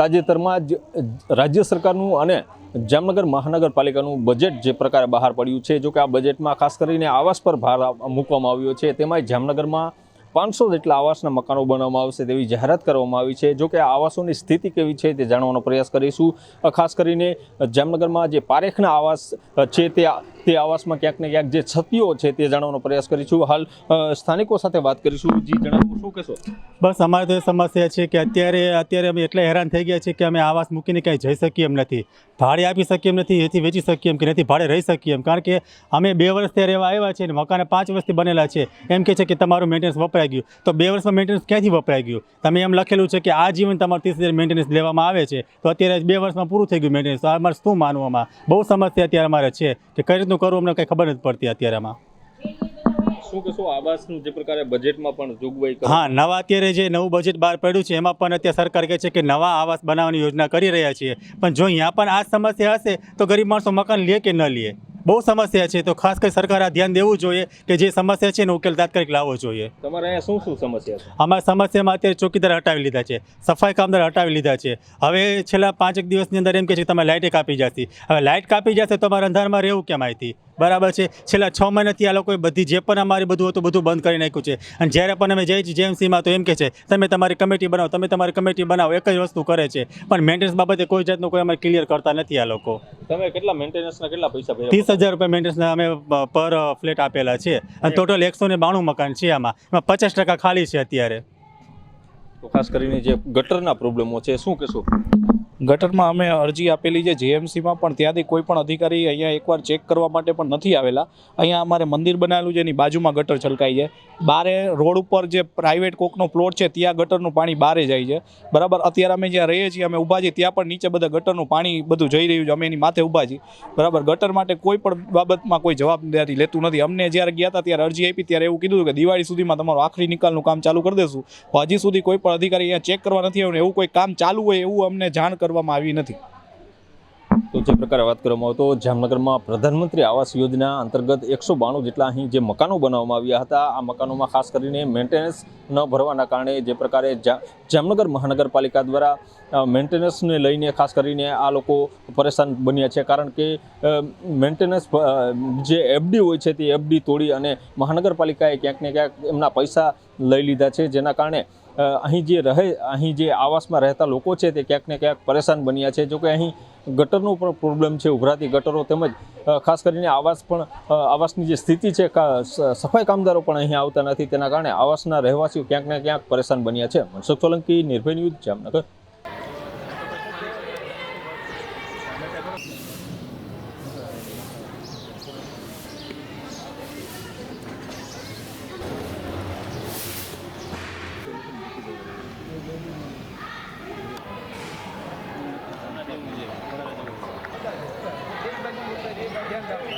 તાજેતરમાં જ રાજ્ય સરકારનું અને જામનગર મહાનગરપાલિકાનું બજેટ જે પ્રકારે બહાર પડ્યું છે જો કે આ બજેટમાં ખાસ કરીને આવાસ પર ભાર મૂકવામાં આવ્યો છે તેમાં જામનગરમાં પાંચસો જેટલા આવાસના મકાનો બનાવવામાં આવશે તેવી જાહેરાત કરવામાં આવી છે. જો કે આવાસોની સ્થિતિ કેવી છે તે જાણવાનો પ્રયાસ કરીશું. ખાસ કરીને જામનગરમાં જે પારેખના આવાસ છે તે તે આવાસમાં ક્યાંક ને ક્યાંક જે છતીઓ છે તે જાણવાનો પ્રયાસ કરીશું. હાલ સ્થાનિકો સાથે વાત કરીશું. જી, જણાવો, શું કહેશો? બસ, અમારે તો એ સમસ્યા છે કે અત્યારે અત્યારે અમે એટલા હેરાન થઈ ગયા છે કે અમે આવાસ મૂકીને ક્યાંય જઈ શકીએ એમ નથી. ભાડે આપી શકીએ એમ નથી, એથી વેચી શકીએ એમ કે નથી, ભાડે રહી શકીએ એમ. કારણ કે અમે બે વર્ષ ત્યાં રહેવા આવ્યા છે અને મકાન પાંચ વર્ષથી બનેલા છે. એમ કે છે કે તમારું મેન્ટેનન્સ વપરાઈ ગયું. તો બે વર્ષમાં મેન્ટેનન્સ ક્યાંથી વપરાઈ ગયું? તમે એમ લખેલું છે કે આ જીવન તમારું ત્રીસ હજાર મેન્ટેનન્સ લેવામાં આવે છે. તો અત્યારે બે વર્ષમાં પૂરું થઈ ગયું મેન્ટેનન્સ અમારે શું માનવામાં બહુ સમસ્યા અત્યારે અમારે છે કે કઈ રીતનું કરવું અમને કંઈ ખબર નથી પડતી અત્યારે આમાં. શું કહેશો આવાસનું જે પ્રકારે બજેટમાં પણ જોગવાઈ હા નવા અત્યારે જે નવું બજેટ બહાર પડ્યું છે એમાં પણ અત્યારે સરકાર કહે છે કે નવા આવાસ બનાવવાની યોજના કરી રહ્યા છીએ. પણ જો અહીંયા પણ આ સમસ્યા હશે તો ગરીબ માણસો મકાન લે કે ન લે? બહુ સમસ્યા છે. તો ખાસ કરી સરકારે આ ધ્યાન દેવું જોઈએ કે જે સમસ્યા છે એનો ઉકેલ તાત્કાલિક લાવવો જોઈએ. તમારે અહીંયા શું શું સમસ્યા છે? અમારા સમસ્યામાં અત્યારે ચોકીદાર હટાવી લીધા છે. સફાઈ કામદાર હટાવી લીધા છે. હવે છેલ્લા પાંચેક દિવસની અંદર એમ કે છે તમે લાઇટે કાપી જશે. હવે લાઇટ કાપી જશે તો અમારે અંધારમાં રહેવું કેમ અહીંથી બરાબર છે. છેલ્લા છ મહિનાથી આ લોકોએ બધી જે પણ અમારી બધું હતું બધું બંધ કરી નાખ્યું છે. અને જ્યારે પણ અમે જઈએ છીએ જેએમસીમાં તો એમ કહે છે તમે તમારી કમિટી બનાવો તમે તમારી કમિટી બનાવો એક જ વસ્તુ કરે છે. પણ મેન્ટેનન્સ બાબતે કોઈ જાતનું કોઈ અમારે ક્લિયર કરતા નથી આ લોકો. તમે કેટલા મેન્ટેનન્સના કેટલા પૈસા ત્રીસ હજાર રૂપિયા મેન્ટેનન્સના અમે પર ફ્લેટ આપેલા છે. અને ટોટલ એકસો ને બાણું મકાન છે આમાં. એમાં પચાસ ટકા ખાલી છે અત્યારે. તો ખાસ કરીને જે ગટરના પ્રોબ્લેમો છે શું કહેશો? ગટરમાં અમે અરજી આપેલી છે. જેએમસીમાં પણ ત્યાંથી કોઈ પણ અધિકારી અહીંયા એકવાર ચેક કરવા માટે પણ નથી આવેલા. અહીંયા અમારે મંદિર બનાવેલું છે, એની બાજુમાં ગટર છલકાઈ છે. બારે રોડ ઉપર જે પ્રાઇવેટ કોકનો પ્લોટ છે, ત્યાં ગટરનું પાણી બારે જાય છે. બરાબર? અત્યારે અમે જ્યાં રહીએ છીએ, અમે ઊભા છીએ, ત્યાં પણ નીચે બધા ગટરનું પાણી બધું જઈ રહ્યું છે. અમે એની માથે ઊભા છીએ. બરાબર? ગટર માટે કોઈ પણ બાબતમાં કોઈ જવાબદારી લેતું નથી. અમને જ્યારે ગયા હતા, ત્યારે અરજી આપી, ત્યારે એવું કીધું કે દિવાળી સુધીમાં તમારું આખરી નિકાલનું કામ ચાલુ કરી દેશું. હજી સુધી કોઈ પણ અધિકારી અહીંયા ચેક કરવા નથી આવ્યું એવું કોઈ કામ ચાલુ હોય એવું અમને જાણ કરવામાં આવી નથી. તો જે પ્રકારે વાત કરવામાં તો જામનગરમાં પ્રધાનમંત્રી આવાસ યોજના અંતર્ગત એકસો બાણું જેટલા અહીં જે મકાનો બનાવવામાં આવ્યા હતા, આ મકાનોમાં ખાસ કરીને મેન્ટેનન્સ ન ભરવાના કારણે જે પ્રકારે જામનગર મહાનગરપાલિકા દ્વારા મેન્ટેનન્સને લઈને ખાસ કરીને આ લોકો પરેશાન બન્યા છે. કારણ કે મેન્ટેનન્સ જે એફડી હોય છે તે એફડી તોડી અને મહાનગરપાલિકાએ ક્યાંક ને ક્યાંક એમના પૈસા લઈ લીધા છે, જેના કારણે અહીં જે રહે, અહીં જે આવાસમાં રહેતા લોકો છે તે ક્યાંક ને ક્યાંક પરેશાન બન્યા છે. જોકે અહીં ગટરનો પણ પ્રોબ્લેમ છે, ઉભરાતી ગટરો તેમજ ખાસ કરીને આવાસ પણ આવાસની જે સ્થિતિ છે સફાઈ કામદારો પણ અહીં આવતા નથી. તેના કારણે આવાસના રહેવાસીઓ ક્યાંક ને ક્યાંક પરેશાન બન્યા છે. મનસુખ સોલંકી, નિર્ભય ન્યૂઝ, જામનગર. যাবে